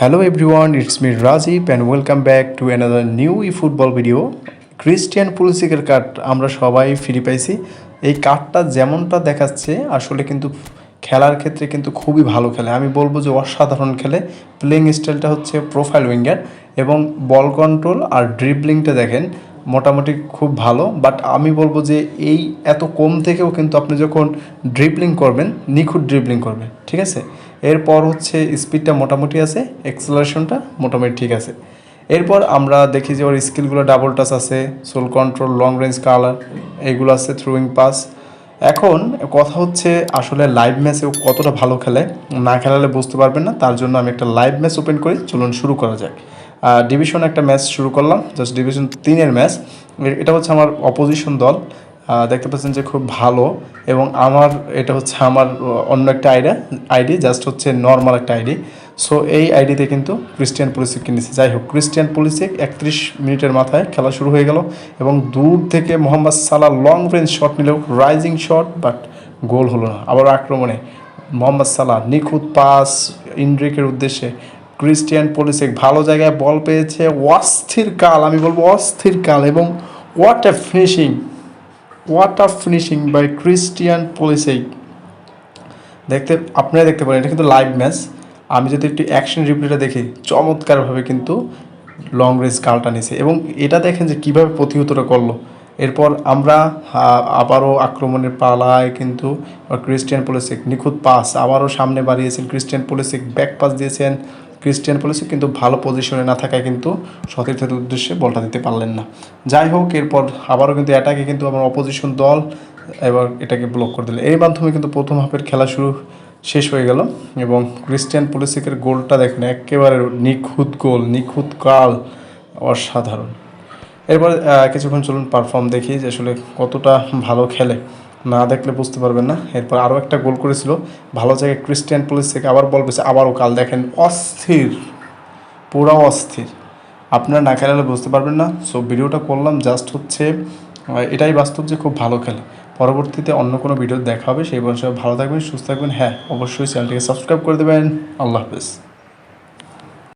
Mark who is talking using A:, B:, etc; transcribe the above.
A: Hello everyone, it's me Rajib and welcome back to another new eFootball video. Christian পুলিসিকের card আমরা সবাই free পাইছি। এই কার্ডটা যেমনটা দেখাচ্ছে আসলে কিন্তু খেলার ক্ষেত্রে কিন্তু খুবই ভালো খেলে। আমি বলব যে অসাধারণ খেলে। প্লেইং স্টাইলটা হচ্ছে প্রোফাইল উইঙ্গার এবং বল কন্ট্রোল আর ড্রিবলিংটা দেখেন মোটামুটি খুব ভালো। বাট আমি বলব যে এই এত কম থেকেও কিন্তু আপনি যখন ড্রিবলিং করবেন নিখুঁত ড্রিবলিং করবেন ঠিক আছে? এরপর হচ্ছে স্পিডটা মোটামুটি আছে এক্সেলারেশনটা মোটামুটি ঠিক আছে। এরপর আমরা দেখি যে ওর স্কিলগুলো ডাবল টাচ আছে sole control long range curler এগুলো আছে থ্রুইং পাস এখন কথা হচ্ছে আসলে লাইভ ম্যাচে ও কতটা ভালো খেলে, না খেলালে বুঝতে পারবেন না, তার জন্য আমি একটা লাইভ ম্যাচ ওপেন করি, চলুন শুরু করা যাক। ডিভিশন একটা ম্যাচ শুরু করলাম জাস্ট ডিভিশন তিনের ম্যাচ এটা হচ্ছে আমার অপোজিশন দল। দেখতে পাচ্ছেন যে খুব ভালো এবং আমার, এটা হচ্ছে আমার অন্য একটা আইডিয়া আইডি জাস্ট হচ্ছে নর্মাল একটা আইডি। সো এই আইডিতে কিন্তু ক্রিস্টিয়ান পুলিশিক কিনেছে যাই হোক ক্রিস্টিয়ান পুলিশিক একত্রিশ মিনিটের মাথায় খেলা শুরু হয়ে গেল এবং দূর থেকে Mohamed Salah long range shot নিলেও রাইজিং শট বাট গোল হলো না। আবার আক্রমণে মোহাম্মদ সালাহ নিখুঁত পাস ইন্ড্রিকের উদ্দেশ্যে ক্রিস্টিয়ান পুলিশিক ভালো জায়গায় বল পেয়েছে। অস্থির কাল, আমি বলব অস্থির কাল এবং what a finishing what a finishing by Christian Pulisic দেখতে আপনারা দেখতে পারেন, এটা কিন্তু লাইভ ম্যাচ আমি যদি একটু অ্যাকশন রিপ্লেটা দেখি, চমৎকারভাবে কিন্তু লং রেস কালটা নিছে। এবং এটা দেখেন যে কীভাবে প্রতিহতটা করল। এরপর আমরা আবারও আক্রমণের পালায় কিন্তু ক্রিস্টিয়ান পলিসিক নিখুঁত পাস আবারও সামনে বাড়িয়েছেন। ক্রিস্টিয়ান পলিসিক ব্যাক পাস দিয়েছেন। ক্রিস্টিয়ান পলিসিক কিন্তু ভালো পজিশনে না থাকায় কিন্তু সতীর্থের উদ্দেশ্যে বলটা দিতে পারলেন না। যাই হোক, এরপর আবারও কিন্তু অ্যাটাকে কিন্তু আমার অপোজিশন দল এবার এটাকে ব্লক করে দিল। এর মাধ্যমে কিন্তু প্রথম হাফের খেলা শুরু শেষ হয়ে গেল এবং ক্রিস্টিয়ান পুলিশিকের গোলটা দেখেন, একেবারে নিখুঁত গোল নিখুঁত কাল, অসাধারণ। এরপর কিছুক্ষণ চলুন পারফর্ম দেখি যে আসলে কতটা ভালো খেলে। না দেখলে বুঝতে পারবেন না। এরপর আরও একটা গোল করেছিল। ভালো জায়গায় ক্রিস্টিয়ান পুলিশ থেকে আবার বল পেয়েছে। আবারও কাল দেখেন, অস্থির, পুরো অস্থির। আপনারা না খেলালে বুঝতে পারবেন না। সো ভিডিওটা করলাম জাস্ট হচ্ছে এটাই বাস্তব যে খুব ভালো খেলে। পরবর্তীতে অন্য কোনো ভিডিও দেখা হবে। সেই বছর ভালো থাকবেন, সুস্থ থাকবেন। হ্যাঁ অবশ্যই চ্যানেলটিকে সাবস্ক্রাইব করে দেবেন। আল্লাহ হাফেজ।